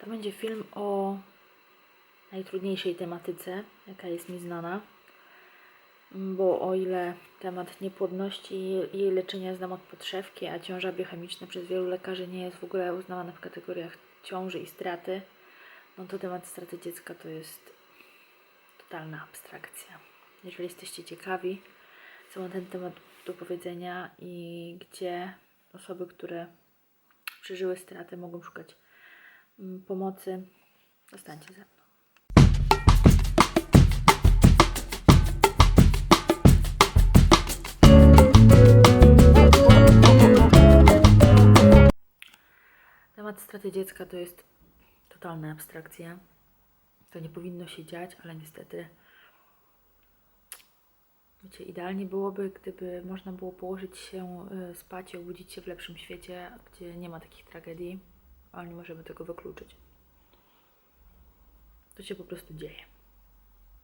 To będzie film o najtrudniejszej tematyce, jaka jest mi znana. Bo o ile temat niepłodności i jej leczenia znam od podszewki, a ciąża biochemiczna przez wielu lekarzy nie jest w ogóle uznawana w kategoriach ciąży i straty, no to temat straty dziecka to jest totalna abstrakcja. Jeżeli jesteście ciekawi, co ma ten temat do powiedzenia i gdzie osoby, które przeżyły stratę, mogą szukać pomocy, zostańcie ze mną. Temat straty dziecka to jest totalna abstrakcja. To nie powinno się dziać, ale niestety Wiecie, idealnie byłoby, gdyby można było położyć się y, spać i obudzić się w lepszym świecie, gdzie nie ma takich tragedii, ale nie możemy tego wykluczyć. To się po prostu dzieje.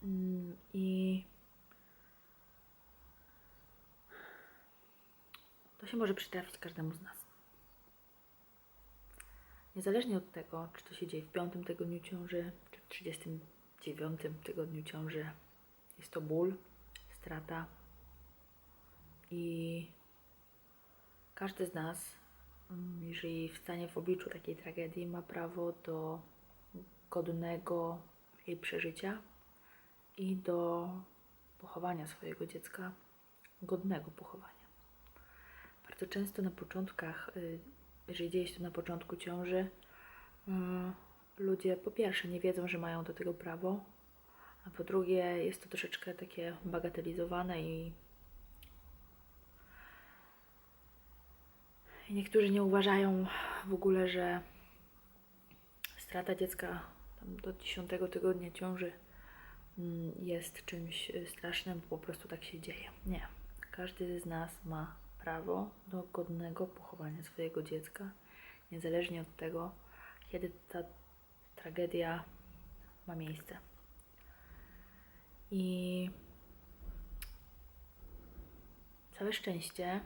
Mm, I to się może przytrafić każdemu z nas. Niezależnie od tego, czy to się dzieje w piątym tygodniu ciąży, czy w 39 tygodniu ciąży, jest to ból, strata. I każdy z nas, jeżeli wstanie w obliczu takiej tragedii, ma prawo do godnego jej przeżycia i do pochowania swojego dziecka, godnego pochowania. Bardzo często na początkach, y, jeżeli dzieje się to na początku ciąży, mm, ludzie po pierwsze nie wiedzą, że mają do tego prawo, a po drugie, jest to troszeczkę takie bagatelizowane i niektórzy nie uważają w ogóle, że strata dziecka do 10 tygodnia ciąży mm, jest czymś y, strasznym, po prostu tak się dzieje. Nie. Każdy z nas ma prawo do godnego pochowania swojego dziecka, niezależnie od tego, kiedy ta tragedia ma miejsce. I całe szczęście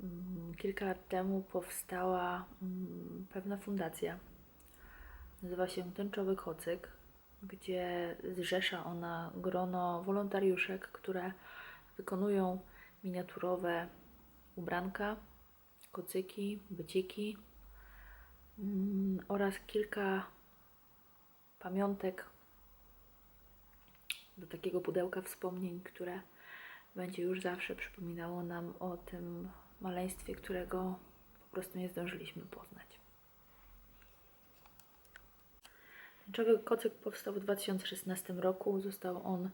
mm, kilka lat temu powstała mm, pewna fundacja. Nazywa się Tęczowy Kocyk, gdzie zrzesza ona grono wolontariuszek, które wykonują miniaturowe ubranka, kocyki, byciki mm, oraz kilka pamiątek do takiego pudełka wspomnień, które będzie już zawsze przypominało nam o tym maleństwie, którego po prostu nie zdążyliśmy poznać. Tęczowy kocyk powstał w 2016 roku. Został on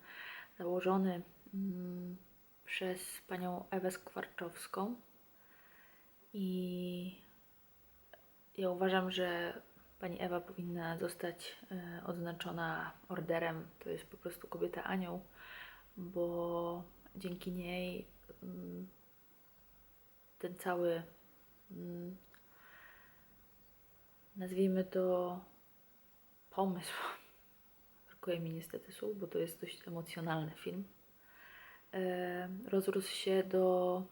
założony mm, przez panią Ewę Skwarczowską. I ja uważam, że pani Ewa powinna zostać e, odznaczona orderem. To jest po prostu kobieta anioł, bo dzięki niej mm, ten cały, mm, nazwijmy to pomysł, brakuje mi niestety słów, bo to jest dość emocjonalny film, e, rozrósł się do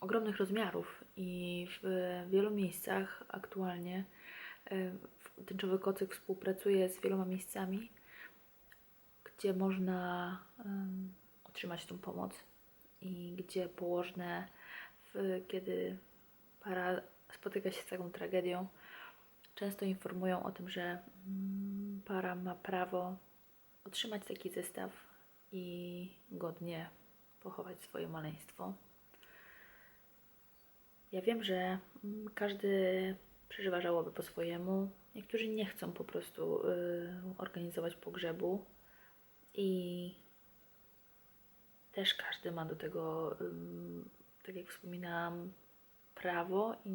ogromnych rozmiarów i w wielu miejscach aktualnie e, Tęczowy Kocyk współpracuje z wieloma miejscami, gdzie można otrzymać tą pomoc i gdzie położne, kiedy para spotyka się z taką tragedią, często informują o tym, że mm, para ma prawo otrzymać taki zestaw i godnie pochować swoje maleństwo. Ja wiem, że mm, każdy przeżywa żałobę po swojemu. Niektórzy nie chcą po prostu y, organizować pogrzebu i też każdy ma do tego, y, tak jak wspominałam, prawo i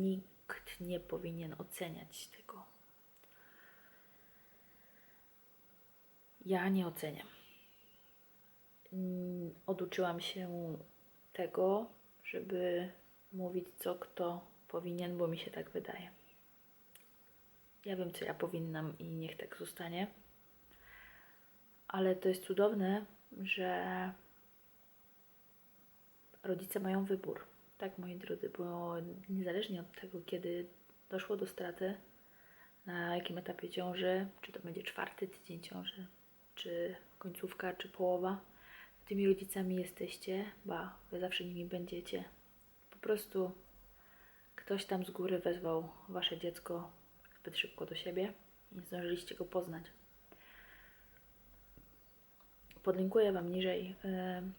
nikt nie powinien oceniać tego. Ja nie oceniam. Mm, Oduczyłam się tego, żeby mówić, co kto powinien, bo mi się tak wydaje. Ja wiem, co ja powinnam i niech tak zostanie. Ale to jest cudowne, że rodzice mają wybór. Tak, moi drodzy, bo niezależnie od tego, kiedy doszło do straty, na jakim etapie ciąży, czy to będzie czwarty tydzień ciąży, czy końcówka, czy połowa, tymi rodzicami jesteście, ba, wy zawsze nimi będziecie. Po prostu ktoś tam z góry wezwał wasze dziecko zbyt szybko do siebie i zdążyliście go poznać. Podlinkuję Wam niżej, em,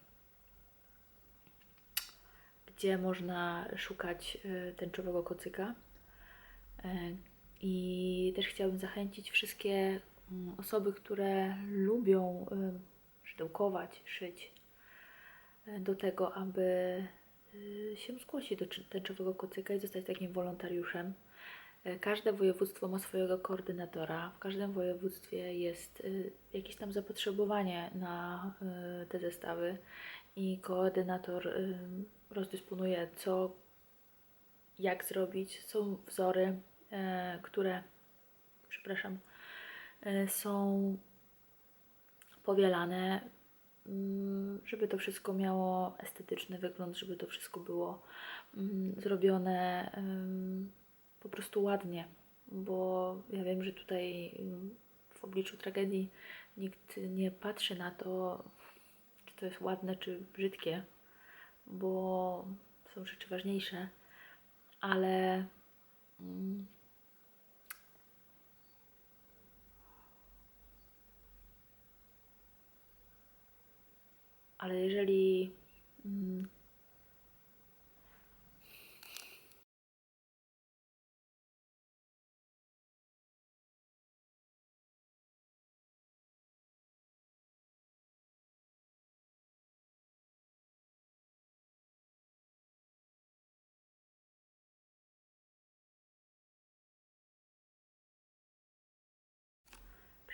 gdzie można szukać e, tęczowego kocyka. E, I też chciałabym zachęcić wszystkie mm, osoby, które lubią em, szydełkować, szyć, do tego, aby się zgłosić do tęczowego kocyka i zostać takim wolontariuszem. Każde województwo ma swojego koordynatora. W każdym województwie jest y, jakieś tam zapotrzebowanie na y, te zestawy i koordynator rozdysponuje co, jak zrobić. Są wzory, e, które, przepraszam, e, są powielane, mm, żeby to wszystko miało estetyczny wygląd, żeby to wszystko było mm, zrobione po prostu ładnie, bo ja wiem, że tutaj w obliczu tragedii nikt nie patrzy na to, czy to jest ładne, czy brzydkie, bo są rzeczy ważniejsze, ale mm, ale jeżeli mm,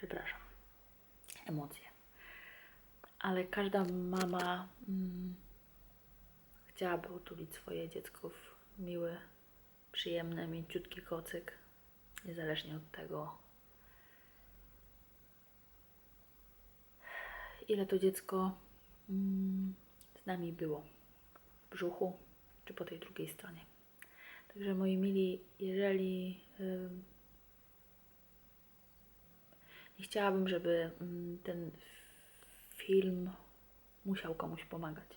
przepraszam, emocje. Ale każda mama mm, chciałaby otulić swoje dziecko w miły, przyjemny, mięciutki kocyk, niezależnie od tego, ile to dziecko mm, z nami było w brzuchu, czy po tej drugiej stronie. Także moi mili, jeżeli ym, nie chciałabym, żeby mm, ten film musiał komuś pomagać.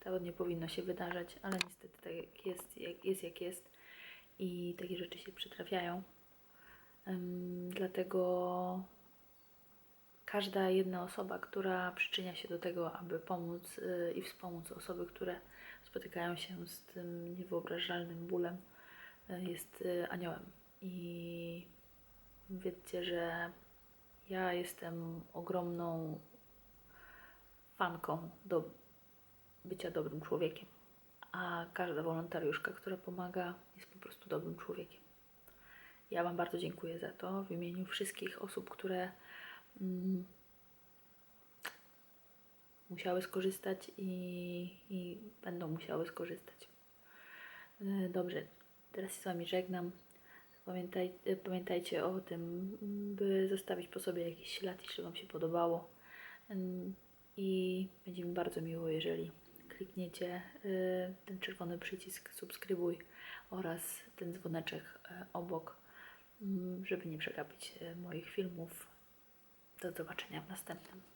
To nie powinno się wydarzać, ale niestety tak jest, jak jest jak jest i takie rzeczy się przytrafiają. Ym, dlatego każda jedna osoba, która przyczynia się do tego, aby pomóc y, i wspomóc osoby, które spotykają się z tym niewyobrażalnym bólem, y, jest y, aniołem. I wiedzcie, że ja jestem ogromną fanką do bycia dobrym człowiekiem, a każda wolontariuszka, która pomaga, jest po prostu dobrym człowiekiem. Ja Wam bardzo dziękuję za to w imieniu wszystkich osób, które mm, musiały skorzystać i, i będą musiały skorzystać. Y, Dobrze, teraz się z Wami żegnam. Pamiętaj, y, pamiętajcie o tym, by zostawić po sobie jakiś ślad, jeśli Wam się podobało. I będzie mi bardzo miło, jeżeli klikniecie y, ten czerwony przycisk subskrybuj oraz ten dzwoneczek y, obok, mm, żeby nie przegapić y, moich filmów. Do zobaczenia w następnym.